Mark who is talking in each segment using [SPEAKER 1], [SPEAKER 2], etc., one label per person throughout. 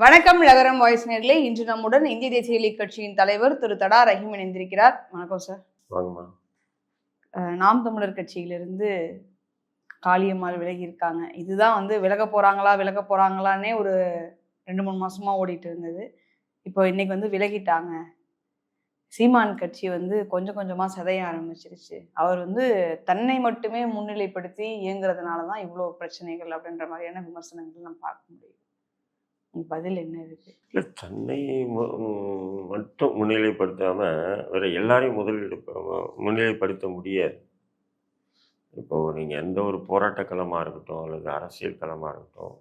[SPEAKER 1] வணக்கம் நகரம் வாய்ஸ் நேர்களே. இன்று நம்முடன் இந்திய தேசிய லீக் கட்சியின் தலைவர் திரு தடா ரஹீம் இணைந்திருக்கிறார். வணக்கம் சார் நாம் தமிழர் கட்சியிலிருந்து காளியம்மாள் விலகி இருக்காங்க. இதுதான் வந்து விலக போறாங்களா விலக போறாங்களான்னே ஒரு ரெண்டு மூணு மாசமா ஓடிட்டு இருந்தது. இப்போ இன்னைக்கு வந்து விலகிட்டாங்க. சீமான் கட்சி வந்து கொஞ்சம் கொஞ்சமா சிதைய ஆரம்பிச்சிருச்சு. அவர் வந்து தன்னை மட்டுமே முன்னிலைப்படுத்தி இயங்குறதுனால தான் இவ்வளோ பிரச்சனைகள் அப்படின்ற மாதிரியான விமர்சனங்கள் நம்ம பார்க்க முடியும் பதில் என்ன இருக்கு
[SPEAKER 2] இல்லை தன்னை மட்டும் முன்னிலைப்படுத்தாமல் வேற எல்லாரையும் முதலீடு முன்னிலைப்படுத்த முடியாது. இப்போ நீங்கள் எந்த ஒரு போராட்ட களமாக இருக்கட்டும் அல்லது அரசியல் களமாக இருக்கட்டும்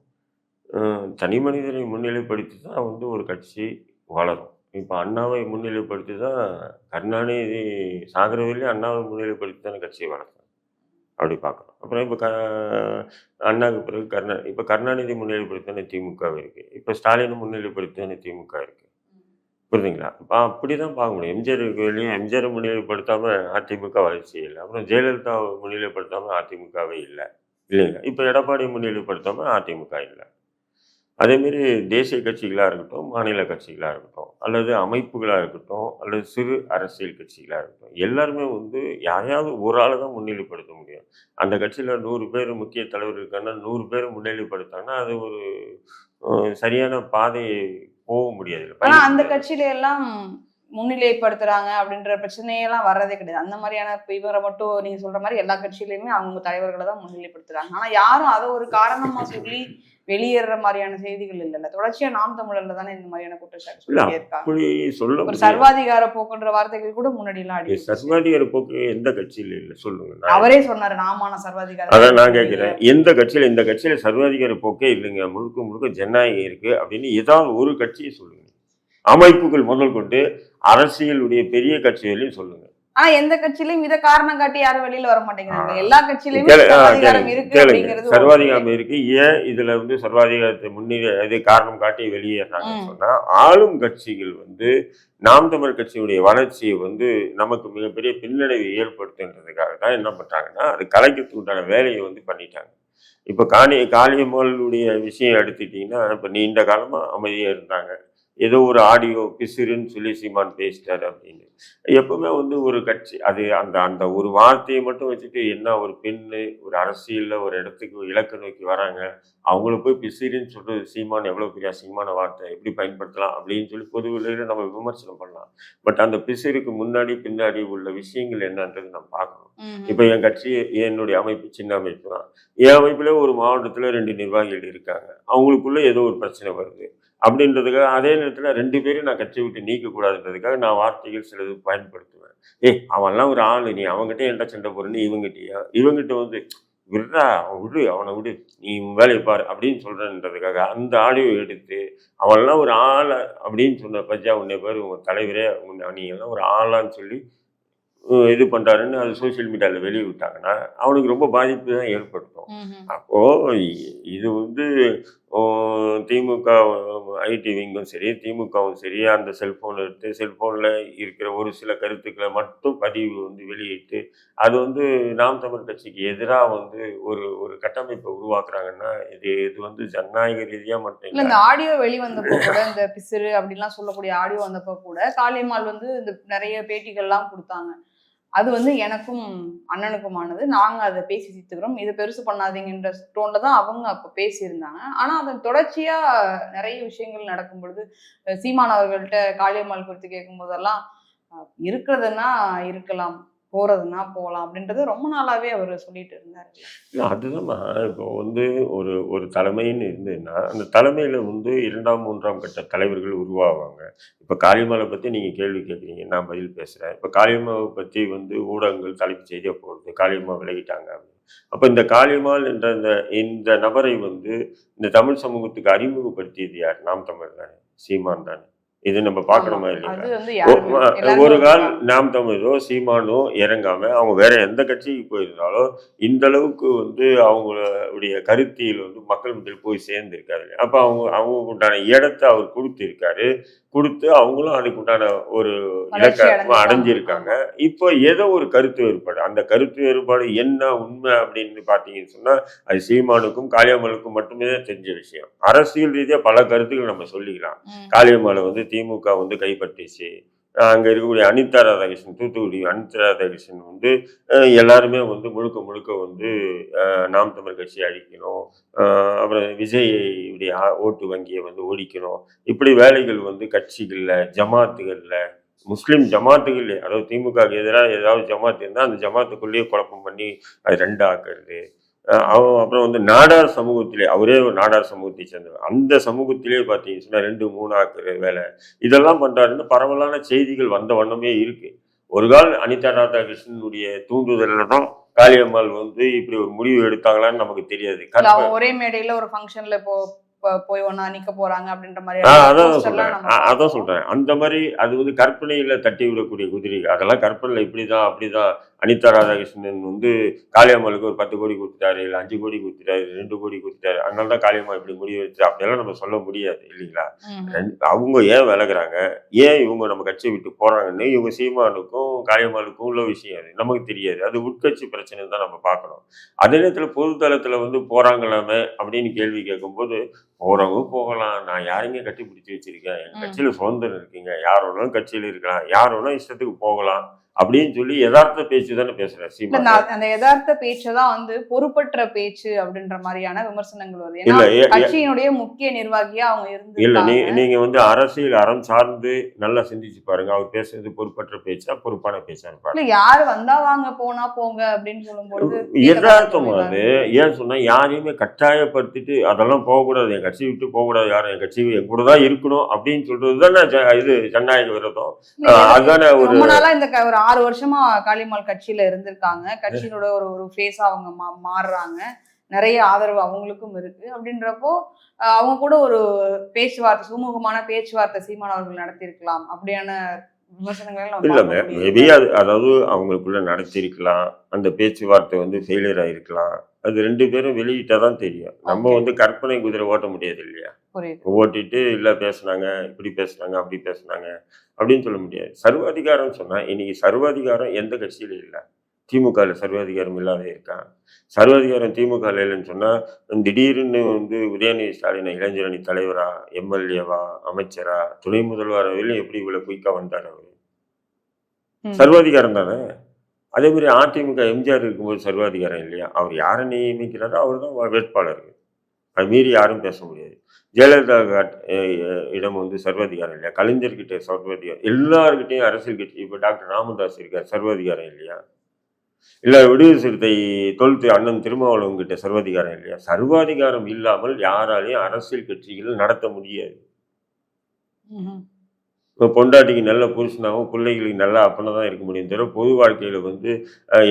[SPEAKER 2] தனி மனிதனை முன்னிலைப்படுத்தி தான் வந்து ஒரு கட்சி வளரும். இப்போ அண்ணாவை முன்னிலைப்படுத்தி தான் கருணாநிதி சாகரவில்லை அண்ணாவை முன்னிலைப்படுத்தி தான் கட்சியை வளர்த்தாங்க. அப்படி பார்க்கணும். அப்புறம் இப்போ க அண்ணாவுக்கு பிறகு கருணா இப்போ கருணாநிதி முன்னிலைப்படுத்தின திமுக இருக்குது இப்போ ஸ்டாலின் முன்னிலைப்படுத்தின திமுக இருக்குது புரியுதுங்களா இப்போ அப்படி தான் பார்க்க முடியும். எம்ஜிஆருக்கு வெளியே எம்ஜிஆரை முன்னிலைப்படுத்தாமல் அதிமுக வளர்ச்சி இல்லை. அப்புறம் ஜெயலலிதா முன்னிலைப்படுத்தாமல் அதிமுகவே இல்லை. இல்லைங்களா? இப்போ எடப்பாடி முன்னிலைப்படுத்தாமல் அதிமுக இல்லை. அதேமாரி தேசிய கட்சிகளாக இருக்கட்டும் மாநில கட்சிகளாக இருக்கட்டும் அல்லது அமைப்புகளாக இருக்கட்டும் அல்லது சிறு அரசியல் கட்சிகளாக இருக்கட்டும் எல்லாருமே வந்து யாரையாவது ஒரு ஆளை தான் முன்னிலைப்படுத்த முடியும். அந்த கட்சியில் நூறு பேர் முக்கிய தலைவர் இருக்காங்கன்னா நூறு பேர் முன்னிலைப்படுத்தாங்கன்னா அது ஒரு சரியான பாதையை போக முடியாது.
[SPEAKER 1] அந்த கட்சியில எல்லாம் முன்னிலைப்படுத்துறாங்க அப்படின்ற பிரச்சனையெல்லாம் வர்றதே கிடையாது. அந்த மாதிரியான இவரை மட்டும் நீங்க சொல்ற மாதிரி எல்லா கட்சியிலயுமே அவங்க தலைவர்களை தான் முன்னிலைப்படுத்துறாங்க. ஆனா யாரும் அதை ஒரு காரணமா சொல்லி வெளியேற மாதிரியான செய்திகள் இல்லைல்ல. தொடர்ச்சியா நாம் தமிழர்ல தானே இந்த மாதிரியான குற்றச்சாட்டு ஒரு. சர்வாதிகார போக்குன்ற வார்த்தைகள் கூட முன்னாடி எல்லாம்
[SPEAKER 2] சர்வாதிகார போக்கு எந்த கட்சியில் இல்லை? சொல்லுங்க.
[SPEAKER 1] அவரே சொன்னாரு நாமான சர்வாதிகார
[SPEAKER 2] அதான் நான் கேட்கிறேன் எந்த கட்சியில இந்த கட்சியில சர்வாதிகார போக்கே இல்லைங்க. முழுக்க முழுக்க ஜனநாயகம் இருக்கு அப்படின்னு ஏதாவது ஒரு கட்சியை சொல்லுங்க. அமைப்புகள் முதல் கொண்டு அரசியலுடைய பெரிய கட்சிகளையும் சொல்லுங்க.
[SPEAKER 1] ஆனா எந்த கட்சியிலயும் இத காரணம் காட்டி யாரும் வெளியில வர மாட்டேங்கிறாங்க. எல்லா
[SPEAKER 2] ஆ,
[SPEAKER 1] சர்வாதிகாரம் இருக்கு
[SPEAKER 2] ஏன் இதுல வந்து சர்வாதிகாரத்தை முன்னிலை இது காரணம் காட்டி வெளியேறாங்கன்னு
[SPEAKER 1] ம்.
[SPEAKER 2] சொன்னா ஆளும் கட்சிகள் வந்து நாம் தமிழ் கட்சியுடைய வளர்ச்சியை வந்து நமக்கு மிகப்பெரிய பின்னடைவை ஏற்படுத்துன்றதுக்காக தான் என்ன பண்றாங்கன்னா அது கலைக்கிறதுக்கு உண்டான வேலையை வந்து பண்ணிட்டாங்க. இப்ப காணி காளியம்மாளுடைய விஷயம் எடுத்துக்கிட்டீங்கன்னா இப்ப நீண்ட காலமா அமைதியா இருந்தாங்க. ஏதோ ஒரு ஆடியோ பிசுறுன்னு சொல்லி சீமான் பேசிட்டாரு அப்படின்னு. எப்பவுமே வந்து ஒரு கட்சி அது அந்த அந்த ஒரு வார்த்தையை மட்டும் வச்சுட்டு என்ன ஒரு பெண்ணு ஒரு அரசியல்ல ஒரு இடத்துக்கு இலக்கு நோக்கி வராங்க அவங்கள போய் பிசிறின்னு சொல்றது சீமான் எவ்வளவு பெரிய அசிங்கமான வார்த்தை எப்படி பயன்படுத்தலாம் அப்படின்னு சொல்லி பொதுவெளியில நம்ம விமர்சனம் பண்ணலாம். பட் அந்த பிசிறுக்கு முன்னாடி பின்னாடி உள்ள விஷயங்கள் என்னன்றது நம்ம பார்க்கணும். இப்போ என் கட்சி என்னுடைய அமைப்பு சின்ன அமைப்பு தான். என் அமைப்புல ஒரு மாவட்டத்துல ரெண்டு நிர்வாகிகள் இருக்காங்க. அவங்களுக்குள்ள ஏதோ ஒரு பிரச்சனை வருது. அப்படின்றதுக்காக அதே நேரத்துல ரெண்டு பேரும் நான் கட்சி விட்டு நீக்கக்கூடாதுன்றதுக்காக நான் வார்த்தைகள் சிலது பயன்படுத்துவேன். ஏய் அவன்லாம் ஒரு ஆளு நீ அவங்ககிட்ட என்கிட்ட சண்டை போறேன்னு இவங்கிட்டயா? இவங்கிட்ட வந்து விடுறா விடு அவனை விடு நீ வேலையை பாரு அப்படின்னு சொல்றேன்றதுக்காக அந்த ஆடியோ எடுத்து அவன்லாம் ஒரு ஆளை அப்படின்னு சொன்ன பஜா உன்னை பேர் உங்க தலைவரே உன்னை நீ எல்லாம் ஒரு ஆளான்னு சொல்லி இது பண்றாருன்னு அது சோஷியல் மீடியாவில் வெளியே விட்டாங்கன்னா அவனுக்கு ரொம்ப பாதிப்பு தான் ஏற்படுத்தும்.
[SPEAKER 1] ம், ம்.
[SPEAKER 2] அப்போ இ- இது வந்து திமுக ஐடி விங்கும் சரி திமுகவும் சரி அந்த செல்போன் எடுத்து செல்போனில் இருக்கிற ஒரு சில கருத்துக்களை மட்டும் பதிவு வந்து வெளியிட்டு அது வந்து நாம் தமிழ் கட்சிக்கு எதிராக வந்து ஒரு ஒரு கட்டமைப்பை உருவாக்குறாங்கன்னா இது இது வந்து ஜனநாயக ரீதியாக மட்டும்
[SPEAKER 1] இல்ல இந்த ஆடியோ வெளிவந்தப்போ கூட இந்த பிசிறு அப்படிலாம் சொல்லக்கூடிய ஆடியோ வந்தப்போ கூட காளியம்மாள் வந்து இந்த நிறைய பேட்டிகள்லாம் கொடுத்தாங்க. அது வந்து எனக்கும் அண்ணனுக்குமானது. நாங்கள் அதை பேசி தீர்த்துக்கிறோம். இதை பெருசு பண்ணாதீங்கன்ற டோன்ல தான் அவங்க அப்போ பேசியிருந்தாங்க. ஆனால் அதன் தொடர்ச்சியாக நிறைய விஷயங்கள் நடக்கும் பொழுது சீமானவர்கள்ட்ட காளியம்மாள் குறித்து கேட்கும் போதெல்லாம் இருக்கிறதுன்னா இருக்கலாம். போறதுன்னா போகலாம் அப்படின்றது ரொம்ப நாளாவே அவர் சொல்லிட்டு இருந்தார்.
[SPEAKER 2] அதுதான் அதுதான்மா இப்போ வந்து ஒரு ஒரு தலைமைன்னு இருந்ததுன்னா அந்த தலைமையில் வந்து இரண்டாம் மூன்றாம் கட்ட தலைவர்கள் உருவாவாங்க. இப்போ காளியம்மாவை பற்றி நீங்கள் கேள்வி கேட்குறீங்க நான் பதில் பேசுகிறேன் இப்போ காளிமாவை பற்றி வந்து ஊடகங்கள் தலைப்பு செய்தியாக போகிறது காளியம்மா விலகிட்டாங்க அப்போ இந்த காளியம்மாள் என்ற இந்த இந்த நபரை வந்து இந்த தமிழ் சமூகத்துக்கு அறிமுகப்படுத்தியது யார்? நாம் தமிழ் தானே சீமான் தானே. இது நம்ம பார்க்கணுமா
[SPEAKER 1] எல்லாருமே
[SPEAKER 2] ஒரு கால். நாம் தமிழோ சீமானோ இறங்காம அவங்க வேற எந்த கட்சிக்கு போயிருந்தாலும் இந்த அளவுக்கு வந்து அவங்களுடைய கருத்தியல் வந்து மக்கள் மத்தியில் போய் சேர்ந்திருக்காரு. அப்ப அவங்க அவங்க உண்டான இடத்தை அவர் கொடுத்திருக்காரு. கொடுத்து அவங்களும் அதுக்குண்டான ஒரு
[SPEAKER 1] வளர்ச்சி
[SPEAKER 2] இலக்க
[SPEAKER 1] அடைஞ்சிருக்காங்க.
[SPEAKER 2] இப்போ ஏதோ ஒரு கருத்து வேறுபாடு. அந்த கருத்து வேறுபாடு என்ன உண்மை அப்படின்னு பார்த்தீங்கன்னு சொன்னா அது சீமானுக்கும் காளியம்மனுக்கும் மட்டுமே தான் தெரிஞ்ச விஷயம். அரசியல் ரீதியா பல கருத்துக்கள் நம்ம சொல்லிக்கலாம். காளியம்மாளை வந்து திமுக வந்து கைப்பற்றிச்சு. அங்கே இருக்கக்கூடிய அனிதா ராதாகிருஷ்ணன் தூத்துக்குடி அனிதா ராதாகிருஷ்ணன் வந்து எல்லாருமே வந்து முழுக்க முழுக்க வந்து நாம் தமிழ் கட்சியை அழிக்கணும். அப்புறம் விஜயுடைய ஓட்டு வங்கியை வந்து ஒழிக்கணும். இப்படி வேலைகள் வந்து கட்சிகளில் ஜமாத்துகளில் முஸ்லீம் ஜமாத்துகள் அதாவது திமுக எதிராக ஏதாவது ஜமாத்து இருந்தால் அந்த ஜமாத்துக்குள்ளேயே குழப்பம் பண்ணி அது ரெண்டு ஆக்குறது. அப்புறம் வந்து நாடார் சமூகத்திலே அவரே ஒரு நாடார் சமூகத்தை சேர்ந்தவர். அந்த சமூகத்திலே பார்த்தீங்கன்னு ரெண்டு மூணு ஆக்குற வேலை. இதெல்லாம் பண்றாருன்னு பரவலான செய்திகள் வந்த வண்ணமே இருக்கு. ஒரு கால் அனிதா ராதாகிருஷ்ணனுடைய தூண்டுதல்ல தான் காளியம்மாள் வந்து இப்படி ஒரு முடிவு எடுத்தாங்களான்னு நமக்கு தெரியாது.
[SPEAKER 1] ஒரே மேடையில ஒரு ஃபங்க்ஷன்ல போ ப- போய் ஒண்ணா நிக்க போறாங்க அப்படின்ற மாதிரி
[SPEAKER 2] அதான் சொல்றேன். அதான். சொல்றேன். அந்த மாதிரி அது வந்து கற்பனையில தட்டி விடக்கூடிய குதிரை அதெல்லாம் கற்பனையில இப்படிதான் அப்படிதான் அனிதா ராதாகிருஷ்ணன் வந்து காளியம்மாளுக்கு ஒரு பத்து கோடி கொடுத்துட்டாரு இல்லை அஞ்சு கோடி கொடுத்துட்டாரு ரெண்டு கோடி கொடுத்துட்டாரு. அதனால தான் காளியம்மா இப்படி முடிவு எடுத்து அப்படியெல்லாம் நம்ம சொல்ல முடியாது இல்லைங்களா? அவங்க ஏன் விலகுறாங்க? ஏன் இவங்க நம்ம கட்சியை விட்டு போறாங்கன்னு இவங்க சீமானுக்கும் காளியம்மாளுக்கும் உள்ள விஷயம் அது. நமக்கு தெரியாது. அது உட்கட்சி பிரச்சனை தான் நம்ம பார்க்கணும். அதே நேரத்தில் பொது தளத்துல வந்து போறாங்களாமே அப்படின்னு கேள்வி கேட்கும்போது போறவங்க போகலாம். நான் யாருங்க கட்டி பிடிச்சி வச்சிருக்கேன். என். கட்சியில சுதந்திரம் இருக்குங்க. யார் வேணாலும் கட்சியில இருக்கலாம். யார் வேணாலும் இஷ்டத்துக்கு போகலாம். அப்படின்னு சொல்லி யதார்த்த பேச்சு தானே பேசுறேன்
[SPEAKER 1] இல்ல நான் அந்த யதார்த்த பேச்சை தான் வந்து பொறுப்பற்ற பேச்சு அப்படின்ற மாதிரியான விமர்சனங்கள் வருது.
[SPEAKER 2] இல்ல
[SPEAKER 1] கட்சியினுடைய முக்கிய நிர்வாகியா அவங்க
[SPEAKER 2] இல்ல நீ
[SPEAKER 1] இருந்திருக்காங்க.
[SPEAKER 2] நீங்க வந்து அரசியல் அறம் சார்ந்து நல்லா சிந்திச்சு பாருங்க. அவர் பேசுறது பொறுப்பற்ற பேச்சா பொறுப்பான பேச்சா
[SPEAKER 1] இல்ல யாரு வந்தா வாங்க போனா போங்க அப்படின்னு சொல்லும்பொழுது
[SPEAKER 2] யதார்த்தம் அது ஏன் சொன்னா யாரையுமே கட்டாயப்படுத்திட்டு அதெல்லாம் போகக்கூடாது என் கட்சி விட்டு போகக்கூடாது யாரும் என் கட்சி என் கூட தான் இருக்கணும் அப்படின்னு சொல்றது தானே இது ஜனநாயக விரதம். அதுதானே ஒரு
[SPEAKER 1] ஆறு வருஷமா காளிமால் கட்சியில இருந்திருக்காங்க. கட்சியினோட ஒரு ஒரு ஃபேஸா அவங்க மா- மாறுறாங்க. நிறைய ஆதரவு அவங்களுக்கும் இருக்கு. அப்படின்றப்போ அவங்க கூட ஒரு பேச்சுவார்த்தை சுமூகமான பேச்சுவார்த்தை சீமான் அவர்கள் நடத்தியிருக்கலாம். அப்படியான
[SPEAKER 2] இல்லைங்க. மேபி அது அதாவது அவங்களுக்குள்ள நடத்திருக்கலாம் அந்த பேச்சுவார்த்தை வந்து ஃபெயிலியர் ஆயிருக்கலாம். அது ரெண்டு பேரும் வெளியிட்டா தான் தெரியும். நம்ம. வந்து கற்பனை குதிரை ஓட்ட முடியாது இல்லையா? ஓட்டிட்டு இல்லை பேசுனாங்க இப்படி பேசுனாங்க அப்படி பேசுனாங்க அப்படின்னு சொல்ல முடியாது. சர்வாதிகாரம் சொன்னா இன்னைக்கு சர்வாதிகாரம் எந்த கட்சியில இல்லை? திமுகவில் சர்வாதிகாரம் இல்லாத இருக்கான் சர்வாதிகாரம் திமுக இல்லைன்னு சொன்னா திடீர்னு வந்து உதயநிதி ஸ்டாலினை இளைஞரணி தலைவரா எம்எல்ஏவா அமைச்சரா துணை முதல்வர் எப்படி இவ்வளவு குயிக்கா வந்தார் அவரு. சர்வாதிகாரம் தானே? அதே மாதிரி அதிமுக எம்ஜிஆர் இருக்கும்போது சர்வாதிகாரம் இல்லையா? அவர் யாரை நியமிக்கிறாரோ அவர் தான் வேட்பாளர் அது மீறி யாரும் பேச முடியாது. ஜெயலலிதா இடம் வந்து சர்வாதிகாரம் இல்லையா? கலைஞர்கிட்ட சர்வாதிகாரம் எல்லாருக்கிட்டையும் அரசியல் கட்சி இப்போ டாக்டர் ராமதாஸ் இருக்கார் சர்வாதிகாரம் இல்லையா? இல்லை விடுதலை சிறுத்தை தொழுத்து அண்ணன் திருமாவளவன் கிட்ட சர்வாதிகாரம் இல்லையா? சர்வாதிகாரம் இல்லாமல் யாராலையும் அரசியல் கட்சிகள் நடத்த முடியாது. இப்போ பொண்டாட்டிக்கு நல்ல புருஷனாகவும் பிள்ளைகளுக்கு நல்ல அப்பனை தான் இருக்க முடியும். தவிர பொது வாழ்க்கையில் வந்து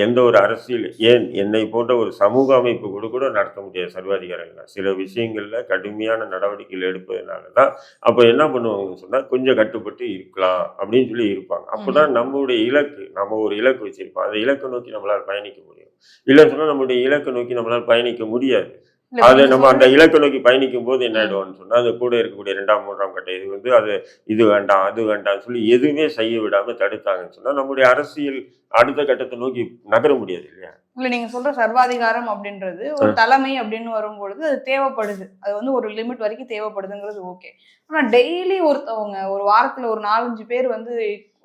[SPEAKER 2] எந்த ஒரு அரசியல் ஏன் என்னை போன்ற ஒரு சமூக அமைப்பு கூட கூட நடத்த முடியாது சர்வாதிகாரங்கள் சில விஷயங்களில் கடுமையான நடவடிக்கைகள் எடுப்பதனால தான் அப்போ என்ன பண்ணுவாங்கன்னு சொன்னால் கொஞ்சம் கட்டுப்பட்டு இருக்கலாம் அப்படின்னு சொல்லி இருப்பாங்க. அப்போ தான் நம்மளுடைய இலக்கு நம்ம ஒரு இலக்கு வச்சிருப்போம். அந்த இலக்கை நோக்கி நம்மளால் பயணிக்க முடியும். இல்லைன்னு சொன்னால் நம்மளுடைய இலக்கை நோக்கி நம்மளால் பயணிக்க முடியாது. அது நம்ம அந்த இலக்கை நோக்கி பயணிக்கும் போது என்ன ஆயிடும்னு சொன்னா அது கூட இருக்கக்கூடிய ரெண்டாம் மூன்றாம் கட்ட இது வந்து அது இது வேண்டாம் அது வேண்டாம்னு சொல்லி எதுவுமே செய்ய விடாம தடுத்தாங்கன்னு சொன்னா நம்முடைய அரசியல் அடுத்த கட்டத்தை நோக்கி நகர முடியாது இல்லையா?
[SPEAKER 1] இல்ல நீங்க சொல்ற சர்வாதிகாரம் அப்படின்றது ஒரு தலைமை அப்படின்னு வரும்பொழுது அது தேவைப்படுது. அது வந்து ஒரு லிமிட் வரைக்கும் தேவைப்படுதுங்கிறது ஓகே. ஆனா டெய்லி ஒருத்தவங்க ஒரு வாரத்துல ஒரு நாலஞ்சு பேர் வந்து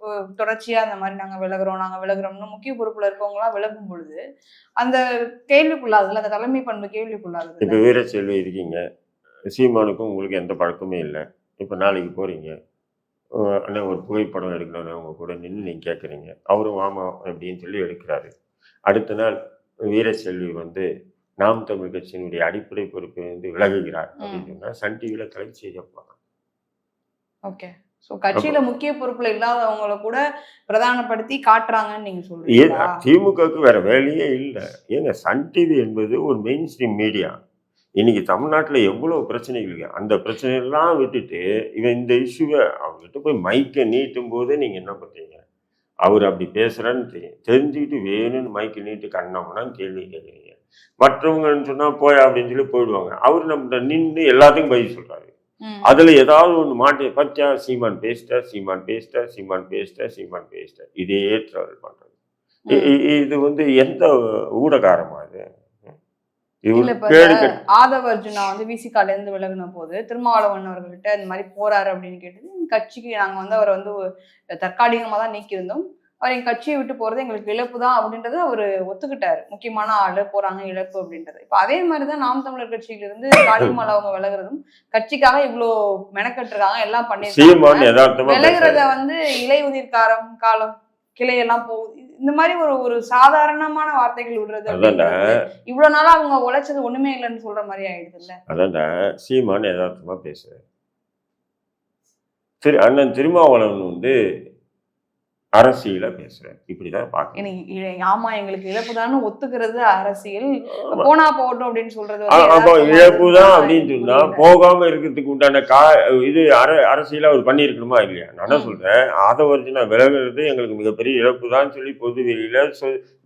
[SPEAKER 1] அஹ், தொடர்ச்சியா அந்த மாதிரி நாங்க விலகுறோம் நாங்க விலகுறோம்னு முக்கிய பொறுப்புல இருக்கவங்க எல்லாம் விலகும் பொழுது அந்த கேள்விக்குள்ளாதுல அந்த தலைமை பண்பு கேள்விக்குள்ளாகுது
[SPEAKER 2] இப்போ வீரச்செல்வி இருக்கீங்க. சீமானுக்கும் உங்களுக்கு எந்த பழக்கமே இல்லை. இப்போ நாளைக்கு போறீங்க. அஹ் அண்ணா ஒரு புகைப்படம் எடுக்கணும்னு அவங்க கூட நின்று நீங்கள் கேட்குறீங்க அவரும் ஆமா அப்படின்னு சொல்லி எடுக்கிறாரு. அடுத்த நாள் வீரச்செல்வி வந்து நாம் தமிழ் கட்சியினுடைய அடிப்படை பொறுப்பை வந்து விலகுகிறார் அப்படின்னு சொன்னா சன் டிவியில் தலைப்பு செய்ய போகிறாங்க
[SPEAKER 1] ஓகே. சோ கட்சியில முக்கிய பொறுப்புல இல்லாதவங்கள கூட பிரதானப்படுத்தி காட்டுறாங்கன்னு நீங்க
[SPEAKER 2] ஏன்
[SPEAKER 1] சொல்றீங்களா
[SPEAKER 2] திமுகவுக்கு வேற வேலையே இல்லை. ஏங்க சன் டிவி என்பது ஒரு மெயின் ஸ்ட்ரீம் மீடியா இன்னைக்கு தமிழ்நாட்டில் எவ்வளோ பிரச்சனைகள் இருக்கு. அந்த பிரச்சனையெல்லாம் விட்டுட்டு இவன் இந்த இஷ்யூவை அவங்ககிட்ட போய் மைக்கை நீட்டும் போதே நீங்கள் என்ன பண்ணுறீங்க அவர் அப்படி பேசுகிறான்னு தெரியும் தெரிஞ்சுக்கிட்டு வேணும்னு மைக்கை நீட்டு கண்ணாமனான்னு கேள்வி கேட்குறீங்க. மற்றவங்கன்னு சொன்னால் போய் அப்படின்னு சொல்லி போயிடுவாங்க. அவர் நம்ம நின்று எல்லாத்துக்கும் பதில் சொல்கிறாரு. அதுல ஏதாவது ஒண்ணு மாட்டி பச்சா சீமான் பேசிட்ட சீமான் பேசிட்ட சீமான் பேசிட்ட சீமான் பேசிட்ட இதே ட்ராவல் பண்றது. இது வந்து எந்த ஊடகாரமா இது?
[SPEAKER 1] ஆதவ அர்ஜுனா வந்து விசிகால இருந்து விலகின போது திருமாவளவன் அவர்கள்ட்ட இந்த மாதிரி போறாரு அப்படின்னு கேட்டது கட்சிக்கு நாங்க வந்து அவரை வந்து தற்காலிகமா தான் நீக்கியிருந்தோம். அவர் எங்க கட்சியை விட்டு போறது எங்களுக்கு இழப்பு தான் அப்படின்றத அவர் ஒத்துக்கிட்டாரு. முக்கியமான ஆளு போறாங்க இழப்பு அப்படின்றது. இப்ப அதே மாதிரிதான் நாம் தமிழர் கட்சியில இருந்து காளிமால அவங்க விலகுறதும் கட்சிக்காக இவ்வளோ மெனக்கட்டுருக்காங்க எல்லாம் பண்ணிருக்காங்க விலகுறத. வந்து இலை உதிர்காரம் காலம் கிளையெல்லாம் போகுது இந்த மாதிரி ஒரு ஒரு சாதாரணமான வார்த்தைகள் விடுறது இவ்வளவு நாளா அவங்க உழைச்சது ஒண்ணுமே இல்லைன்னு சொல்ற மாதிரி ஆயிடுதுல்ல.
[SPEAKER 2] அதான்டா. சீமான் யதார்த்தமா பேசுறாரு. திரு அண்ணன் திருமாவளவன் வந்து அரசியல பேசுறாரு இப்படிதான்
[SPEAKER 1] இ- ஆமா எங்களுக்கு இழப்புதான்னு ஒத்துக்கிறது அரசியல்.
[SPEAKER 2] ஆமா.
[SPEAKER 1] போனா போகட்டும் அப்படின்னு சொல்றது
[SPEAKER 2] ஆ,
[SPEAKER 1] வந்து
[SPEAKER 2] அப்போ
[SPEAKER 1] யதார்த்தமா
[SPEAKER 2] இழப்பு தான் அப்படின்னு சொன்னா. போகாம இருக்கிறதுக்கு உண்டான கா இது அர அரசியல அவர் பண்ணியிருக்கணுமா இல்லையா? நான். சொல்றேன் அதை வரைக்கும் நான் விலகுறது எங்களுக்கு மிகப்பெரிய இழப்பு தான் சொல்லி பொது வெளியில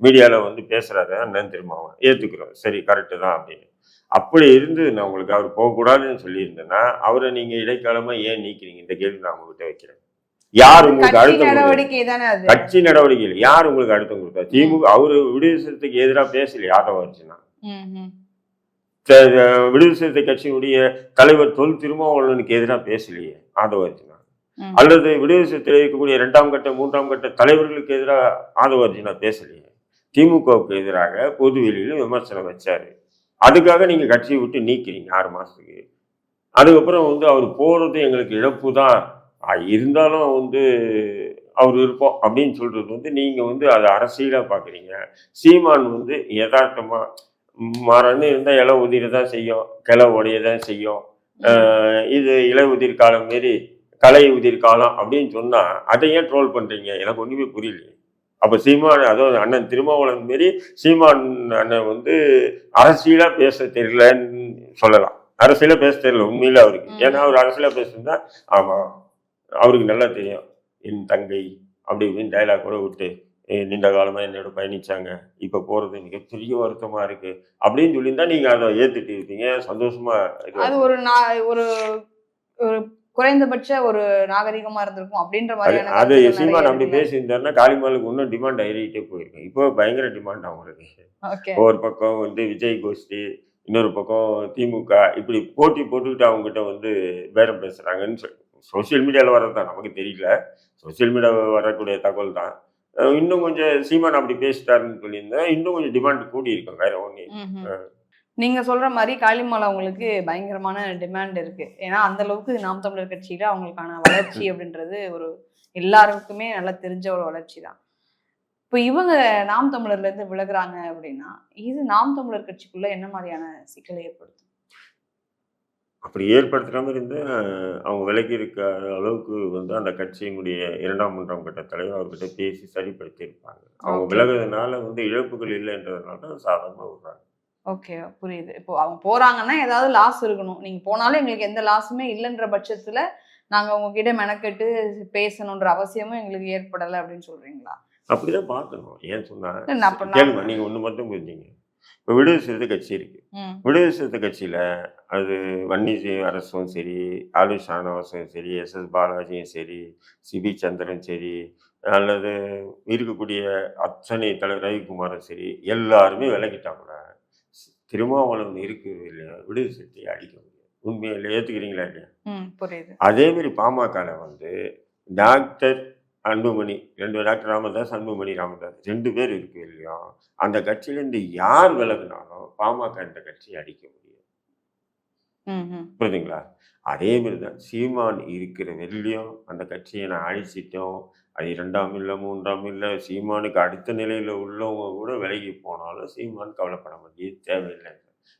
[SPEAKER 2] மீடியால வந்து பேசுறாரு. அண்ணன் திருமாவன் ஏத்துக்கிறோம். சரி கரெக்டு தான் அப்படின்னு. அப்படி இருந்து நான் உங்களுக்கு அவர் போகக்கூடாதுன்னு சொல்லியிருந்தேன்னா அவரை நீங்க இடைக்காலமா ஏன் நீக்கிறீங்க? இந்த கேள்வி நான் உங்ககிட்ட வைக்கிறேன். யார் உங்களுக்கு
[SPEAKER 1] கட்சி
[SPEAKER 2] அழுத்தம்?
[SPEAKER 1] நடவடிக்கை
[SPEAKER 2] கட்சி நடவடிக்கையில் யார் உங்களுக்கு அழுத்தம் கொடுத்தா திமுக அவரு விடுதலைக்கு எதிராக பேசல யாதவ அர்ஜுனா விடுதலை சிறுத்தை கட்சியினுடைய தலைவர் தொல் திருமாவளவனுக்கு எதிராக பேசலையே? ஆதவ அர்ஜுனா. அல்லது விடுதலை சிறுத்தையில் இருக்கக்கூடிய இரண்டாம் கட்ட மூன்றாம் கட்ட தலைவர்களுக்கு எதிராக ஆதவ அர்ஜுனா பேசலையே? திமுகவுக்கு எதிராக பொது வெளியில விமர்சனம் வச்சாரு. அதுக்காக நீங்க கட்சியை விட்டு நீக்கிறீங்க ஆறு மாசத்துக்கு. அதுக்கப்புறம் வந்து அவர் போறது எங்களுக்கு இழப்பு தான் இருந்தாலும் வந்து அவர் இருப்போம் அப்படின்னு சொல்றது வந்து நீங்க வந்து அதை அரசியலா பாக்குறீங்க. சீமான் வந்து யதார்த்தமா மரன்னு இருந்தா இலை உதிர தான் செய்யும் கிளை உடைய தான் செய்யும் இது இலை உதிர் காலம் மாரி கலை உதிர் காலம் அப்படின்னு சொன்னா அதை ஏன் ட்ரோல் பண்றீங்க? எனக்கு ஒண்ணுமே புரியலையே. அப்ப சீமான் அதாவது அண்ணன் திருமாவளவன் மாரி சீமான் அண்ணன் வந்து அரசியலா பேச தெரியலன்னு சொல்லலாம். அரசியலா பேச தெரியல உண்மையில அவருக்கு. ஏன்னா அவர் அரசியலா பேசுனா ஆமா. அவருக்கு நல்லா தெரியும். என் தங்கை அப்படி இப்படின்னு டைலாக் கூட விட்டு "ஏய், நீண்ட காலமா என்னோட பயணிச்சாங்க. இப்ப போறது மிகப்பெரிய வருத்தமா இருக்கு. அப்படின்னு சொல்லியிருந்தா நீங்க அதை ஏத்துட்டு இருப்பீங்க. சந்தோஷமா இது
[SPEAKER 1] அது ஒரு ஒரு ஒரு குறைந்தபட்ச ஒரு நாகரிகமா இருந்திருக்கும் அப்படின்ற மாதிரியான
[SPEAKER 2] அது
[SPEAKER 1] நிறைய
[SPEAKER 2] அப்படி. பேசியிருந்தாருன்னா காளிமாலுக்கு இன்னும் டிமாண்ட் ஏறிக்கிட்டே போயிருக்கும். இப்போ பயங்கர டிமாண்ட் அவங்களுக்கு. ஒரு பக்கம் வந்து விஜய் கோஷ்டி இன்னொரு பக்கம் திமுக இப்படி போட்டி போட்டுக்கிட்டு அவங்ககிட்ட வந்து பேரம் பேசுறாங்கன்னு சொல்லி சோசியல் மீடியாவில் வர்றது தான் நமக்கு தெரியல. சோசியல் மீடியாவில் வரக்கூடிய தகவல் தான். இன்னும் கொஞ்சம் சீமான் அப்படி பேசிட்டாருன்னு சொல்லியிருந்தா இன்னும் கொஞ்சம் டிமாண்ட் கூடி இருக்கும் வேற ஒன்று.
[SPEAKER 1] நீங்க சொல்ற மாதிரி காளிமாலா அவங்களுக்கு பயங்கரமான டிமாண்ட் இருக்கு. ஏன்னா அந்த அளவுக்கு நாம் தமிழர் கட்சியில அவங்களுக்கான வளர்ச்சி அப்படின்றது ஒரு எல்லாருக்குமே நல்லா தெரிஞ்ச ஒரு வளர்ச்சி தான். இப்போ இவங்க நாம் தமிழர்ல இருந்து விலகுறாங்க அப்படின்னா இது நாம் தமிழர் கட்சிக்குள்ள என்ன மாதிரியான சிக்கலை ஏற்படுத்தும்?
[SPEAKER 2] அப்படி ஏற்படுத்துகிற இருந்தா அவங்க விலகி இருக்க அளவுக்கு வந்து அந்த கட்சியினுடைய இரண்டாம் மூன்றாம் கட்ட தலைவர் அவர்கிட்ட பேசி சரிப்படுத்தி இருப்பாங்க அவங்க. விலகுறதுனால வந்து இழப்புகள் இல்லைன்றதுனால தான் சாதாரணமாக விடுறாங்க
[SPEAKER 1] ஓகே புரியுது. இப்போ அவங்க போறாங்கன்னா ஏதாவது லாஸ் இருக்கணும். நீங்க போனாலும் எங்களுக்கு எந்த லாஸுமே இல்லைன்ற பட்சத்துல நாங்க உங்ககிட்ட மெனக்கெட்டு பேசணுன்ற அவசியமும் எங்களுக்கு ஏற்படலை அப்படின்னு சொல்றீங்களா?
[SPEAKER 2] அப்படிதான் பார்க்கணும். ஏன் சொன்னா
[SPEAKER 1] இல்ல, அப்ப நான்-
[SPEAKER 2] கேளுங்க நீங்க ஒண்ணு மட்டும் புரிஞ்சுங்க. இப்போ விடுதலை சிறுத்தை கட்சி இருக்கு. விடுதலை சிறுத்தை கட்சியில அது வன்னிஜி அரசும் சரி ஆலு ஷானவாசும் சரி எஸ் எஸ் பாலாஜியும் சரி சிபி சந்திரன் சரி அல்லது இருக்கக்கூடிய அத்தனை தலைவர் ரவிக்குமாரும் சரி எல்லாருமே விலகிட்டாங்க திருமாவளவன் இருக்கு இல்லையா? விடுதலை சிறுத்தையை அடிக்க முடியாது. உண்மையில ஏத்துக்கிறீங்களா இல்லையா? அதே மாதிரி பாமகல வந்து டாக்டர் அன்புமணி ரெண்டு டாக்டர் ராமதாஸ் அன்புமணி ராமதாஸ் ரெண்டு பேர் இருக்கு இல்லையா? அந்த கட்சியிலேருந்து யார் விலகுனாலும் பாமக இந்த கட்சியை அடிக்க முடியும் புரியுதுங்களா? அதே மாதிரி தான் சீமான் இருக்கிற வெள்ளியும் அந்த கட்சியை நான் அழிச்சிட்டோம். அது இரண்டாம் இல்லை மூன்றாம் இல்லை சீமானுக்கு அடுத்த நிலையில் உள்ளவங்க கூட விலகி போனாலும் சீமான் கவலைப்பட வேண்டியது தேவையில்லை.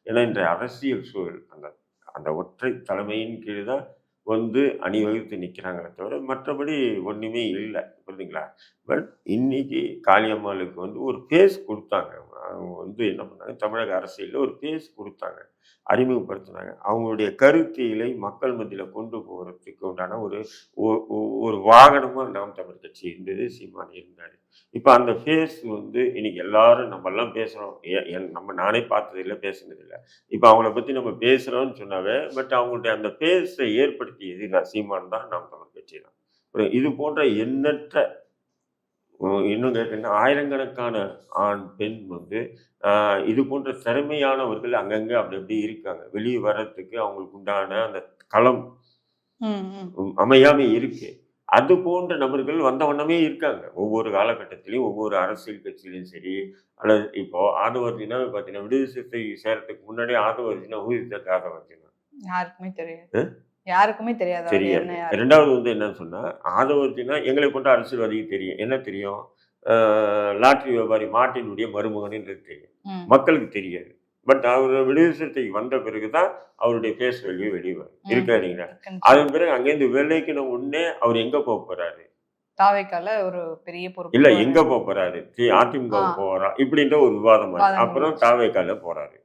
[SPEAKER 2] ஏன்னா இன்றைய அரசியல் சூழல் அந்த அந்த ஒற்றை தலைமையின் கீழ் தான் வந்து அணிவகுத்து நிற்கிறாங்களே தவிர மற்றபடி ஒன்றுமே இல்லை. புரியுதுங்களா? பட் இன்னைக்கு காளியம்மாளுக்கு வந்து ஒரு பேஸ் கொடுத்தாங்க. அவங்க வந்து என்ன பண்ணாங்க? தமிழக அரசியலில் ஒரு பேஸ் கொடுத்தாங்க. அறிமுகப்படுத்தினாங்க. அவங்களுடைய கருத்தியலை மக்கள் மத்தியில் கொண்டு போகிறதுக்கு உண்டான ஒரு ஒ- ஒ- ஒரு வாகனமாக நாம் தமிழ் கட்சி இருந்தது சீமான் இருந்தார். இப்போ அந்த ஃபேஸ் வந்து இன்னைக்கு எல்லாரும் நம்ம எல்லாம் பேசுகிறோம் நம்ம நானே பார்த்ததில்லை பேசுனதில்லை. இப்போ அவங்கள பற்றி நம்ம பேசுகிறோம்னு சொன்னாவே பட் அவங்களுடைய அந்த பேஸை ஏற்படுத்தியது நான் சீமான் தான் நாம் தமிழ் கட்சி தான். இது போன்ற எண்ணற்ற இன்னும் கேட்டீங்கன்னா ஆயிரக்கணக்கான ஆண் பெண் வந்து இது போன்ற திறமையானவர்கள் அங்கங்கே அப்படி அப்படி இருக்காங்க. வெளியே வர்றதுக்கு அவங்களுக்கு உண்டான அந்த களம் அமையாம இருக்கு. அது போன்ற நபர்கள் வந்த வண்ணமே இருக்காங்க. ஒவ்வொரு காலகட்டத்திலையும் ஒவ்வொரு அரசியல் கட்சியிலையும் சரி அல்லது இப்போ ஆதவர்ஜினா பார்த்தீங்கன்னா விடுதலை சேரத்துக்கு முன்னாடி ஆதவர்ஜினா ஊதித்த ஆதவர்ஜினா
[SPEAKER 1] யாருக்குமே தெரியாது? யாருக்குமே தெரியாது
[SPEAKER 2] தெரியாது. ரெண்டாவது வந்து என்னன்னு சொன்னா ஆதவர்ஜினா எங்களை கொண்ட அரசியல்வாதிக்கு தெரியும். என்ன தெரியும்? ஆஹ் லாட்டரி வியாபாரி மார்ட்டினுடைய மருமகன்ன்றது தெரியும். மக்களுக்கு தெரியாது. பட் அவர் விடுதலை சிறுத்தைக்கு வந்த பிறகுதான் அவருடைய பேஸ் வெளியே வெளியே வரும். அதன் பிறகு அங்கேருந்து வெள்ளைக்கின உடனே அவர் எங்க போக போறாரு?
[SPEAKER 1] தாவேக்கால ஒரு பெரிய பொறுப்பு
[SPEAKER 2] இல்ல எங்க போக போறாரு? அதிமுக. போறா இப்படின்ற ஒரு விவாதம் அப்புறம். தாவேக்கால போறாரு.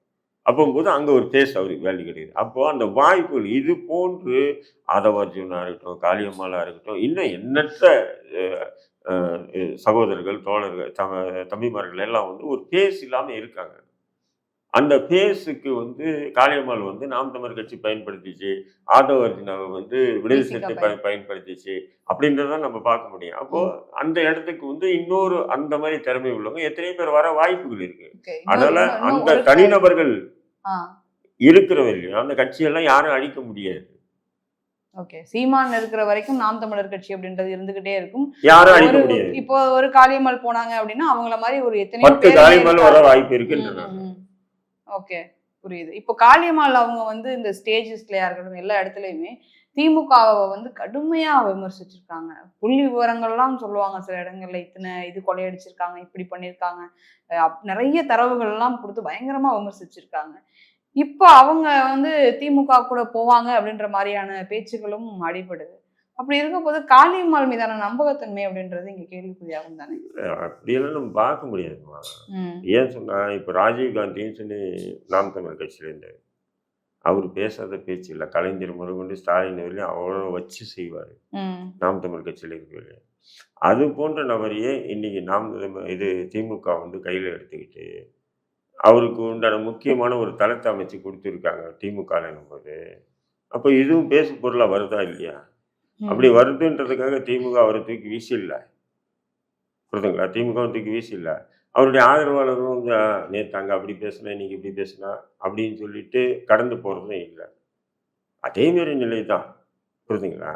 [SPEAKER 2] அப்போது அங்கே ஒரு டேஸ்ட் அவருக்கு வேல்யூ கிடையாது அப்போது அந்த வாய்ப்புகள் இது போன்று ஆதவார்ஜுனாக இருக்கட்டும் காளியம்மாலாக இருக்கட்டும் இன்னும் எண்ணற்ற சகோதரர்கள் தோழர்கள் தம தம்பிமார்கள் எல்லாம் வந்து ஒரு பேஸ் இல்லாமல் இருக்காங்க. அந்த பேஸுக்கு வந்து காளியம்மாள் வந்து நாம் தமிழர் கட்சி பயன்படுத்திச்சு ஆதவர்ஜுனாவை வந்து விடுதலை
[SPEAKER 1] பயன்-
[SPEAKER 2] பயன் பயன்படுத்திச்சு அப்படின்றத நம்ம பார்க்க முடியும். அப்போ அந்த இடத்துக்கு வந்து இன்னொரு அந்த மாதிரி திறமை உள்ளவங்க எத்தனையோ பேர் வர வாய்ப்புகள் இருக்கு. அதனால அந்த தனிநபர்கள்
[SPEAKER 1] ஆ,
[SPEAKER 2] இருக்கிறவரையும் அந்த கட்சியெல்லாம் யாரும் அழிக்க முடியாது.
[SPEAKER 1] ஓகே சீமான் இருக்கிற வரைக்கும் நாம் தமிழர் கட்சி அப்படின்றது இருந்துகிட்டே இருக்கும்.
[SPEAKER 2] யாரும் அழிக்க முடியாது.
[SPEAKER 1] இப்போ ஒரு காளியம்மாள் போனாங்க அப்படின்னா அவங்கள மாதிரி ஒரு
[SPEAKER 2] வர வாய்ப்பு இருக்குன்னு
[SPEAKER 1] ஓகே புரியுது. இப்போ காளியம்மாள் அவங்க வந்து இந்த ஸ்டேஜஸ்லயா இருக்கட்டும் எல்லா இடத்துலையுமே திமுகவை வந்து கடுமையாக விமர்சிச்சிருக்காங்க. புள்ளி விவரங்கள்லாம் சொல்லுவாங்க சில இடங்கள்ல இத்தனை இது கொலையடிச்சிருக்காங்க இப்படி பண்ணியிருக்காங்க அப்- நிறைய தரவுகள்லாம் கொடுத்து பயங்கரமாக விமர்சிச்சிருக்காங்க. இப்போ அவங்க வந்து திமுக கூட போவாங்க அப்படின்ற மாதிரியான பேச்சுகளும் அடிபடுது. அப்படி இருக்கும்போது காளியம்மாள் மீதான நம்பகத்தன்மை அப்படின்றது இங்க கேள்விக்குறியாகும் தானே?
[SPEAKER 2] அப்படியெல்லாம் நம்ம பார்க்க முடியாதுமா ஏன் சொன்னா இப்போ ராஜீவ் காந்தின்னு சொல்லி நாம் தமிழ் கட்சியில் இருந்தார் அவர் பேசாத பேச்சு இல்லை. கலைஞர் முதற்கொண்டு ஸ்டாலின் வரையும் அவ்வளோ வச்சு செய்வார். நாம் தமிழ் கட்சியில் இருக்கிற அது போன்ற நபரையே இன்னைக்கு நாம் தமிழ் இது திமுக வந்து கையில் எடுத்துக்கிட்டு அவருக்கு உண்டான முக்கியமான ஒரு தளத்தை அமைச்சு கொடுத்துருக்காங்க திமுக போது அப்போ இதுவும் பேசு பொருளாக வருதா இல்லையா. அப்படி வருதுன்றதுக்காக திமுக அவரை தூக்கி வீசில்ல. புரியுதுங்களா திமுக தூக்கி வீசில்ல. அவருடைய ஆதரவாளரும் இந்த நேற்று அங்கே அப்படி பேசினா இன்னைக்கு இப்படி பேசினா அப்படின்னு சொல்லிட்டு கடந்து போகிறதும் இல்லை. அதேமாரி நிலை தான் புரியுதுங்களா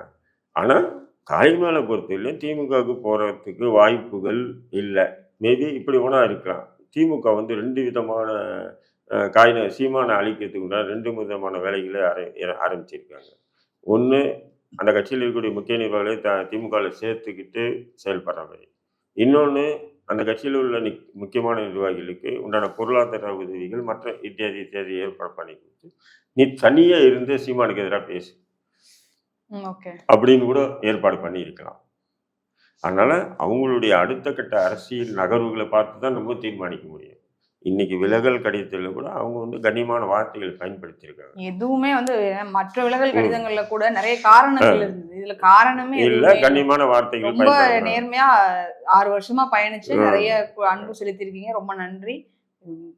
[SPEAKER 2] ஆனால் காய்மேலை பொறுத்தவரையிலும் திமுகவுக்கு போகிறதுக்கு வாய்ப்புகள் இல்லை. மேபி இப்படி ஒன்றா இருக்கலாம். திமுக வந்து ரெண்டு விதமான காயின சீமானை அழிக்கிறதுக்கு ரெண்டு விதமான வேலைகளை ஆர ஆரம்பிச்சிருக்காங்க. ஒன்று அந்த கட்சியில் இருக்கக்கூடிய முக்கிய நிர்வாகிகளை த திமுகவில் சேர்த்துக்கிட்டு செயல்படுற மாதிரி. இன்னொன்று அந்த கட்சியில் உள்ள நி முக்கியமான நிர்வாகிகளுக்கு உண்டான பொருளாதார உதவிகள் மற்ற இத்தியாதி இத்தியாதி ஏற்பாடு பண்ணி கொடுத்து நீ தனியாக இருந்து சீமானுக்கு எதிராக பேசு. அப்படின்னு கூட ஏற்பாடு பண்ணியிருக்கலாம் அதனால அவங்களுடைய அடுத்த கட்ட அரசியல் நகர்வுகளை பார்த்து தான் நம்ம தீர்மானிக்க முடியும். இன்னைக்கு விலகல் கடிதத்தில் கூட அவங்க வந்து கண்ணியமான வார்த்தைகள் பயன்படுத்தியிருக்காங்க.
[SPEAKER 1] எதுவுமே வந்து மற்ற விலகல் கடிதங்கள்ல கூட நிறைய காரணங்கள் இருந்தது. இதுல காரணமே
[SPEAKER 2] இல்ல. கண்ணியமான வார்த்தைகள்
[SPEAKER 1] ரொம்ப. நேர்மையா ஆறு வருஷமா பயணிச்சு. நிறைய அன்பு செலுத்திருக்கீங்க ரொம்ப நன்றி.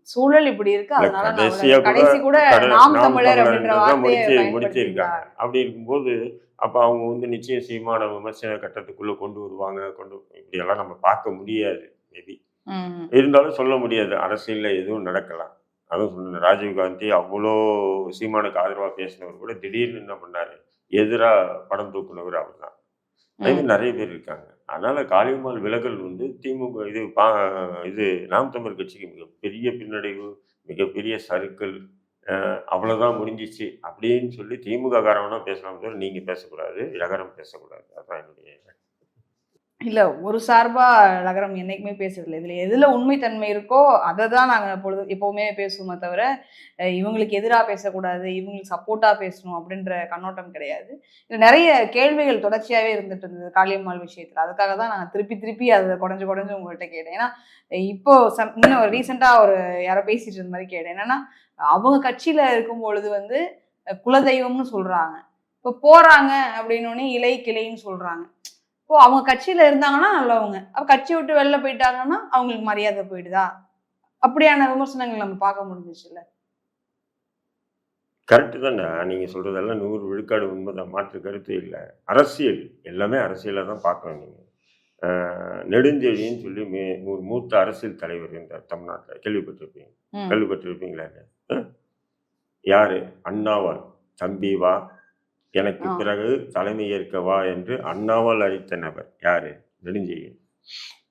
[SPEAKER 1] சூழல் இப்படி இருக்கு. அதனால கடைசி கூட நாம் தமிழர் அப்படின்ற வார்த்தையை
[SPEAKER 2] முடிச்சிருக்காங்க. அப்படி இருக்கும்போது அப்ப அவங்க வந்து நிச்சயம் சீமான விமர்சன கட்டத்துக்குள்ள கொண்டு வருவாங்க. கொண்டு இப்படியெல்லாம் நம்ம பார்க்க முடியாது. மேபி. இருந்தாலும் சொல்ல முடியாது. அரசியல்ல எதுவும் நடக்கலாம். அதுவும் சொன்ன ராஜீவ் காந்தி அவ்வளோ சீமானுக்கு ஆதரவா பேசினவர் கூட திடீர்னு என்ன பண்ணாரு? எதிரா படம் தூக்குனவர் அவர் தான். நிறைய பேர் இருக்காங்க. அதனால காளியம்மாள் விலகல் வந்து திமுக இது பா இது நாம் தமிழ் கட்சிக்கு மிகப்பெரிய பின்னடைவு மிகப்பெரிய சறுக்கல் அஹ் அவ்வளவுதான் முடிஞ்சிச்சு அப்படின்னு சொல்லி திமுக காரவனா பேசலாம் தவிர நீங்க பேசக்கூடாது இலகரம் பேசக்கூடாது. அதான் என்னுடைய
[SPEAKER 1] இல்லை ஒரு சார்பாக நகரம் என்றைக்குமே பேசுறதில்ல. இதில் எதில் உண்மைத்தன்மை இருக்கோ அதை தான் நாங்கள் பொழுது எப்போவுமே பேசுவோமே தவிர இவங்களுக்கு எதிராக பேசக்கூடாது இவங்களுக்கு சப்போர்ட்டாக பேசணும் அப்படின்ற கண்ணோட்டம் கிடையாது. இல்லை நிறைய கேள்விகள் தொடர்ச்சியாகவே இருந்துட்டு இருந்தது காளியம்மாள் விஷயத்தில். அதுக்காக தான் நாங்கள் திருப்பி திருப்பி அதை குடஞ்சு குடஞ்சு உங்கள்கிட்ட கேட்டேன். ஏன்னா இப்போ சம் இன்னும் ரீசெண்டாக ஒரு யாரோ பேசிட்டு இருந்த மாதிரி கேட்டேன். என்னன்னா அவங்க கட்சியில் இருக்கும் பொழுது வந்து குலதெய்வம்னு சொல்கிறாங்க இப்போ போகிறாங்க அப்படின்னோடனே இலை கிளைன்னு சொல்கிறாங்க இப்போ அவங்க கட்சியில இருந்தாங்கன்னா நல்லவங்க. அப்ப கட்சி விட்டு வெளில போயிட்டாங்கன்னா அவங்களுக்கு மரியாதை போயிடுதா? அப்படியான விமர்சனங்கள் நம்ம பார்க்க முடிஞ்சிச்சுல்ல?
[SPEAKER 2] கரெக்டு தானே நீங்கள் சொல்கிறதெல்லாம் நூறு விழுக்காடு உண்மைதான். மாற்று கருத்து இல்லை. அரசியல். எல்லாமே அரசியலாக தான் பார்க்கணும் நீங்கள் நெடுஞ்செழின்னு சொல்லி மே ஒரு மூத்த அரசியல் தலைவர் இந்த தமிழ்நாட்டில். கேள்விப்பட்டிருப்பீங்க. கேள்விப்பட்டிருப்பீங்களா? யாரு? அண்ணாவால். தம்பி வா. எனக்கு. பிறகு தலைமை ஏற்க வா என்று அண்ணாவால் அழைத்த நபர். யாரு? நெடுஞ்செழியன்.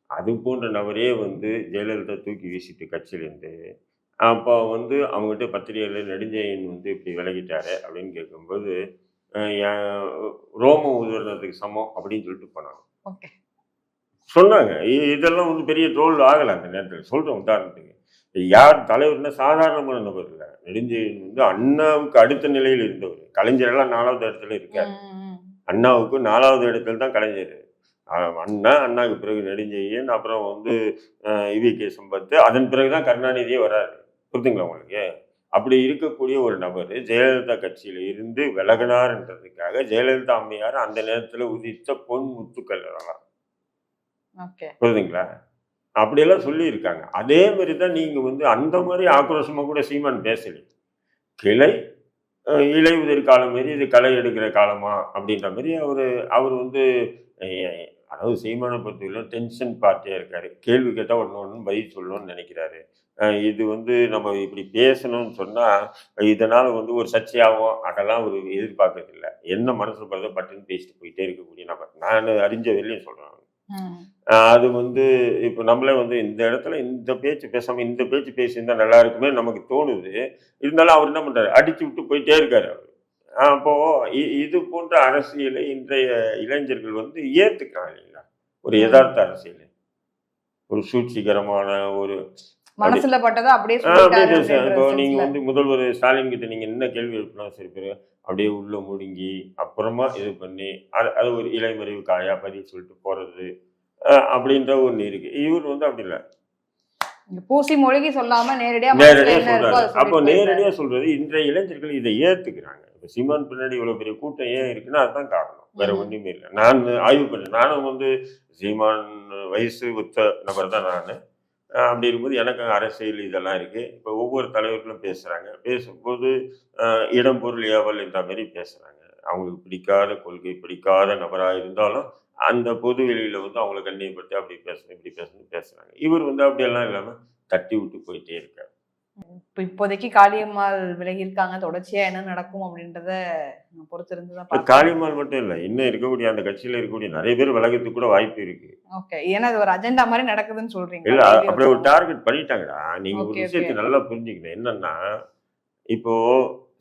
[SPEAKER 2] அது போன்ற நபரே வந்து ஜெயலலிதா தூக்கி வீசிட்டு கட்சியிலேருந்து அப்போ வந்து அவங்ககிட்ட பத்திரிகையில் நெடுஞ்செழியன் வந்து இப்படி விலகிட்டாரு அப்படின்னு கேட்கும்போது ரோமம் உதிர்றதுக்கு சமம் அப்படின்னு சொல்லிட்டு போனாங்க. சொன்னாங்க. இதெல்லாம் வந்து பெரிய ட்ரோல் ஆகலை அந்த நேரத்தில். சொல்கிறேன் உதாரணத்துக்கு. யார் தலைவர்னா சாதாரணமான நபர் இல்லை. நெடுஞ்செழியன் வந்து அண்ணாவுக்கு அடுத்த நிலையில் இருந்தவர். கலைஞரெல்லாம் நாலாவது இடத்துல இருக்கார். அண்ணாவுக்கு நாலாவது இடத்துல தான் கலைஞர். அண்ணா அண்ணாவுக்கு பிறகு நெடுஞ்செழியன் அப்புறம் வந்து இவி கே. சம்பத்து அதன் பிறகு தான் கருணாநிதியே வராரு புரிதுங்களா உங்களுக்கு? அப்படி இருக்கக்கூடிய ஒரு நபர் ஜெயலலிதா கட்சியில இருந்து விலகினார்ன்றதுக்காக ஜெயலலிதா அம்மையார் அந்த நேரத்தில் உதித்த பொன் முத்துக்கள் புரியுதுங்களா அப்படியெல்லாம் சொல்லியிருக்காங்க. அதே மாதிரி தான் நீங்கள் வந்து அந்த மாதிரி ஆக்ரோஷமாக கூட சீமான் பேசலை கிளை இலையுதிர் இலை உதிர் காலம் மாரி இது களை எடுக்கிற காலமா அப்படின்ற மாதிரி அவர் அவர் வந்து அதாவது சீமானை பொறுத்தவரை டென்ஷன் பார்ட்டியாக இருக்காரு. கேள்வி கேட்டால் ஒன்று ஒன்று பதில் சொல்லணும்னு நினைக்கிறாரு. அஹ், இது வந்து நம்ம இப்படி பேசணும்னு சொன்னால் இதனால் வந்து ஒரு சர்ச்சையாகும். அதெல்லாம் ஒரு எதிர்பார்க்கறதில்ல. என்ன மனசு படுறதோ பட்டுன்னு பேசிட்டு போயிட்டே இருக்கக்கூடிய நபர். நான் அறிஞ்ச வெளியும் சொல்கிறேன் அது வந்து இப்போ நம்மளே வந்து இந்த இடத்துல இந்த பேச்சு பேசாம இந்த பேச்சு பேசியிருந்தா நல்லா இருக்குமே நமக்கு தோணுது. இருந்தாலும் அவர் என்ன பண்றாரு? அடிச்சு விட்டு போயிட்டே இருக்காரு அவர். ஆஹ் அப்போ இ- இது போன்ற அரசியலை இன்றைய இளைஞர்கள் வந்து ஏத்துக்கிறாங்க இல்லைங்களா? ஒரு யதார்த்த அரசியல். ஒரு சூழ்ச்சிகரமான ஒரு
[SPEAKER 1] மனசுல பட்டதை அப்படியே
[SPEAKER 2] இப்போ நீங்க. வந்து முதல்வர் ஸ்டாலின் கிட்ட நீங்க என்ன கேள்வி எழுப்பினா சரி பேர். அப்படியே உள்ள முடுங்கி அப்புறமா இது பண்ணி அது அது ஒரு இலைமறைவு காயா பதில் சொல்லிட்டு போறது. அப்படின்ற ஒன்று இருக்கு. இவர் வந்து அப்படி இல்லை.
[SPEAKER 1] பூசி மொழிகி சொல்லாம நேரடியா
[SPEAKER 2] நேரடியா சொல்றாரு. அப்போ. நேரடியா சொல்றது இன்றைய இளைஞர்கள் இதை ஏத்துக்கிறாங்க. இப்போ சீமான் பின்னாடி இவ்வளவு பெரிய கூட்டம் ஏன் இருக்குன்னா அதுதான் காரணம். வேற. ஒண்ணுமே இல்லை. நான் ஆய்வு பண்ணேன் நானும் வந்து சீமான் வயசு ஒத்த நபர் தான் நான். அப்படி இருக்கும்போது எனக்கு அரசியல் இதெல்லாம் இருக்கு. இப்போ ஒவ்வொரு தலைவர்களும் பேசுறாங்க. பேசும்போது இடம் பொருள் ஏவல் என்ற மாதிரி பேசுறாங்க. அவங்களுக்கு பிடிக்காத கொள்கை பிடிக்காத நபராக இருந்தாலும் அந்த பொது வெளியில வந்து அவங்களை கண்ணியப்படுத்தி அப்படி பேசணும் இப்படி பேசணும் பேசுறாங்க. இவர் வந்து அப்படியெல்லாம் இல்லாம தட்டி விட்டு போயிட்டே இருக்காரு.
[SPEAKER 1] இப்ப இப்போதைக்கு காளியம்மாள் விலகி இருக்காங்க தொடர்ச்சியா என்ன நடக்கும் அப்படின்றத பொறுத்திருந்து தான்
[SPEAKER 2] காளிமால் மட்டும் இல்லை இன்னும் இருக்கக்கூடிய அந்த கட்சியில இருக்கக்கூடிய நிறைய பேர் விலகத்துக்கு கூட வாய்ப்பு இருக்கு.
[SPEAKER 1] ஓகே ஏன்னா இது ஒரு அஜெண்டா மாதிரி நடக்குதுன்னு சொல்றீங்க.
[SPEAKER 2] இல்ல அப்படியே ஒரு டார்கெட் பண்ணிட்டாங்கடா. நீங்க ஒரு. விஷயத்தை நல்லா புரிஞ்சுக்கணும். என்னன்னா இப்போ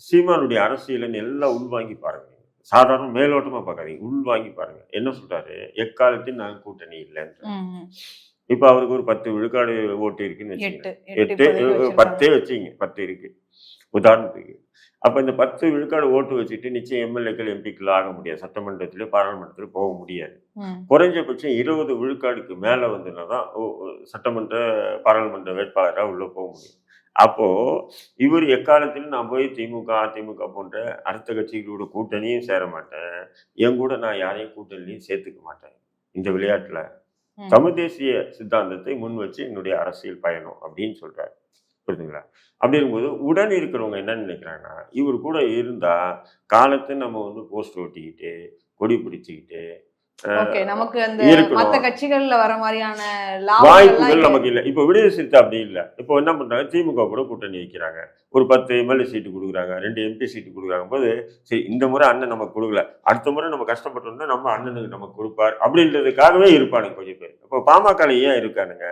[SPEAKER 2] சீமானுடைய அரசியலை எல்லாம் உள்வாங்கி பாருங்க. சாதாரண மேலோட்டமா பார்க்காதீங்க. உள்வாங்கி பாருங்க. என்ன சொல்றாரு? எக்காலத்தில் நாங்க கூட்டணி இல்லைன்ற. இப்ப அவருக்கு ஒரு பத்து விழுக்காடு ஓட்டு இருக்குன்னு வச்சுக்கோங்க.
[SPEAKER 1] எட்டு.
[SPEAKER 2] பத்தே வச்சிங்க பத்து இருக்கு. உதாரணத்துக்கு அப்ப இந்த பத்து விழுக்காடு ஓட்டு வச்சுட்டு நிச்சயம் எம்எல்ஏக்கள் எம்பிக்கள் ஆக முடியாது. சட்டமன்றத்திலே பாராளுமன்றத்தில் போக முடியாது. குறைஞ்சபட்சம் இருபது விழுக்காடுக்கு மேலே வந்துன்னா தான் சட்டமன்ற பாராளுமன்ற வேட்பாளராக உள்ளே போக முடியும். அப்போ இவர் எக்காலத்திலும் நான் போய் திமுக அதிமுக போன்ற அடுத்த கட்சிகளோட கூட்டணியும் சேர மாட்டேன். என் கூட நான் யாரையும் கூட்டணிலையும் சேர்த்துக்க மாட்டேன். இந்த விளையாட்டுல. தமிழ் தேசிய சித்தாந்தத்தை முன் வச்சு என்னுடைய அரசியல் பயணம் அப்படின்னு சொல்றாரு. புரியுதுங்களா அப்படி இருக்கும்போது உடன் இருக்கிறவங்க என்ன நினைக்கிறாங்கன்னா இவர் கூட இருந்தா காலத்தை நம்ம வந்து போஸ்ட் ஓட்டிக்கிட்டு கொடி பிடிச்சிக்கிட்டு
[SPEAKER 1] நமக்கு அந்த. மத்த கட்சிகள்ல வர மாதிரியான
[SPEAKER 2] வாய்ப்புகள் நமக்கு இல்லை. இப்போ விடுதலை சிறுத்தை அப்படி இல்லை. இப்போ என்ன பண்றாங்க? திமுக கூட கூட்டணி வைக்கிறாங்க. ஒரு பத்து எம்எல்ஏ சீட்டு கொடுக்குறாங்க ரெண்டு எம்பி சீட்டு கொடுக்குறாங்க போது சரி இந்த முறை அண்ணன் நமக்கு கொடுக்கல. அடுத்த முறை நம்ம கஷ்டப்பட்டோம்னா நம்ம அண்ணனுக்கு நமக்கு கொடுப்பார். அப்படின்றதுக்காகவே இருப்பானுங்க கொஞ்சம் பேர். இப்போ பாமக ஏன் இருக்கானுங்க?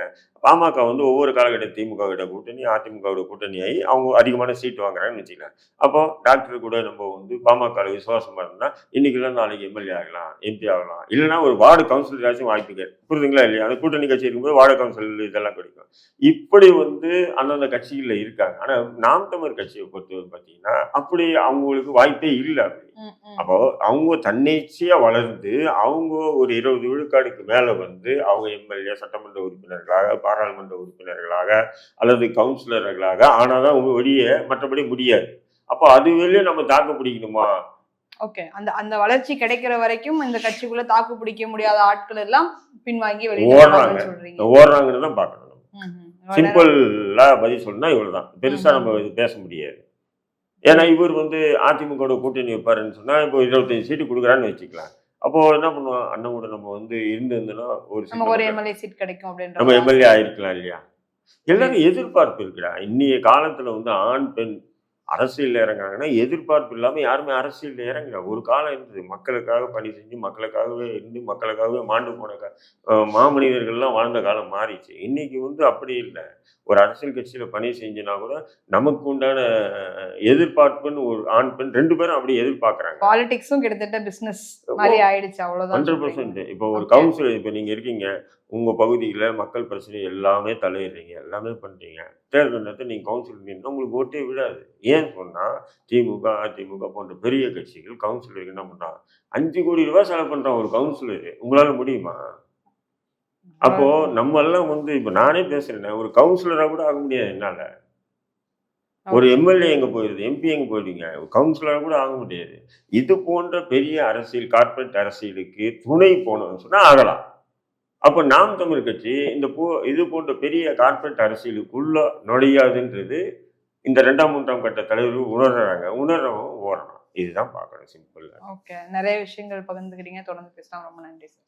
[SPEAKER 2] பாமக வந்து ஒவ்வொரு காலகட்ட திமுக கிட்ட கூட்டணி அதிமுகவோட கூட்டணி ஆகி அவங்க அதிகமான சீட் வாங்குறாங்கன்னு வச்சுக்கலாம் அப்போ டாக்டர் கூட நம்ம வந்து பாமக விசுவாசமா இருந்தா இன்னைக்கு இல்லை நாளைக்கு எம்எல்ஏ ஆகலாம் எம்பி ஆகலாம் இல்லைன்னா ஒரு வார்டு கவுன்சிலராச்சும் வாய்ப்புகள் புரியுதுங்களா இல்லையா? அந்த கூட்டணி கட்சி இருக்கும்போது வார்டு கவுன்சில் இதெல்லாம் கிடைக்கும். இப்படி வந்து அந்தந்த கட்சிகளில் இருக்காங்க. ஆனா நாம் தமிழர் கட்சியை பொறுத்தவரை பார்த்தீங்கன்னா அப்படி அவங்களுக்கு வாய்ப்பே இல்லை அப்படி. அப்போ அவங்க தன்னிச்சையா வளர்ந்து அவங்க ஒரு இருபது விழுக்காடுக்கு மேல வந்து அவங்க எம்எல்ஏ சட்டமன்ற உறுப்பினர்களாக பாராளுமன்ற உறுப்பினர்களாக அல்லது கவுன்சிலர்களாக ஆனாதான் அவங்க வெளியே மற்றபடி முடியாது. அப்போ அது வெளியே நம்ம தாக்கு பிடிக்கணுமா?
[SPEAKER 1] ஓகே அந்த அந்த வளர்ச்சி கிடைக்கிற வரைக்கும் இந்த கட்சிக்குள்ள தாக்கு பிடிக்க முடியாத ஆட்கள் எல்லாம் பின்வாங்கி
[SPEAKER 2] ஓடுறாங்க. ஓடுறாங்கன்னு தான் பார்க்கணும் சிம்பிளா பதில் சொன்னா இவ்வளவுதான். பெருசா. நம்ம இது பேச முடியாது. ஏன்னா இவர் வந்து அதிமுக கூட்டணி வைப்பாருன்னு சொன்னா இப்போ இருபத்தஞ்சு சீட்டு கொடுக்குறான்னு வச்சுக்கலாம். அப்போ என்ன பண்ணுவோம் அண்ணன் கூட நம்ம வந்து இருந்திருந்தோம்னா ஒரு
[SPEAKER 1] ஒரு எம்எல்ஏ சீட் கிடைக்கும் அப்படின்ற
[SPEAKER 2] நம்ம. எம்எல்ஏ ஆயிருக்கலாம் இல்லையா? எல்லாரும் எதிர்பார்ப்பு இருக்குடா. இன்னைய காலத்துல வந்து ஆண் பெண் அரசியல்ல இறங்குறாங்கன்னா எதிர்பார்ப்பு இல்லாம யாருமே அரசியல்ல இறங்கல. ஒரு காலம் இருந்தது. மக்களுக்காக பணி செஞ்சு மக்களுக்காகவே இருந்து மக்களுக்காகவே மாண்டு போன மாமனிதர்கள்லாம் வாழ்ந்த காலம் மாறிச்சு இன்னைக்கு வந்து அப்படி இல்லை. ஒரு அரசியல் கட்சியில பணி செஞ்சுனா கூட நமக்கு உண்டான எதிர்பார்ப்புன்னு ஒரு ஆண் பெண் ரெண்டு பேரும் அப்படி எதிர்பார்க்கறாங்க.
[SPEAKER 1] பாலிடிக்ஸும் கிட்டத்தட்ட பிசினஸ் மாதிரி ஆயிடுச்சு. அவ்வளவுதான்
[SPEAKER 2] ஹண்ட்ரட். பர்சன்ட் இப்போ ஒரு. கவுன்சிலர் இப்போ நீங்க இருக்கீங்க. உங்க பகுதியில மக்கள் பிரச்சனை எல்லாமே தலையிடுறீங்க எல்லாமே பண்றீங்க. தேர்தல் நேரத்தில் நீங்க கவுன்சிலர் நின்னா உங்களுக்கு ஓட்டே விடாது ஏன் சொன்னா திமுக அதிமுக போன்ற பெரிய கட்சிகள் கவுன்சிலருக்கு என்ன பண்றாங்க அஞ்சு கோடி ரூபாய் செலவு பண்றான் ஒரு கவுன்சிலர் உங்களால முடியுமா? அப்போ நம்ம எல்லாம் வந்து இப்போ நானே பேசுறேன் ஒரு கவுன்சிலரா கூட ஆக முடியாது என்னால. ஒரு எம்எல்ஏ எங்க போயிருது? எம்பி எங்க போயிடுங்க கவுன்சிலரா கூட ஆக முடியாது. இது போன்ற பெரிய அரசியல் கார்ப்பரேட் அரசியலுக்கு துணை போனோம்னு சொன்னா ஆகலாம். அப்போ நாம் தமிழ் கட்சி இந்த போ இது போன்ற பெரிய கார்பரேட் அரசியலுக்குள்ள நுழையாதுன்றது இந்த ரெண்டாம் மூன்றாம் கட்ட தலைவர்கள் உணர்றாங்க. உணர்றவங்க ஓடணும் இதுதான் பார்க்கணும். சிம்பிள்
[SPEAKER 1] ஓகே நிறைய விஷயங்கள் பகிர்ந்துக்கிட்டீங்க தொடர்ந்து பேசலாம். ரொம்ப நன்றி சார்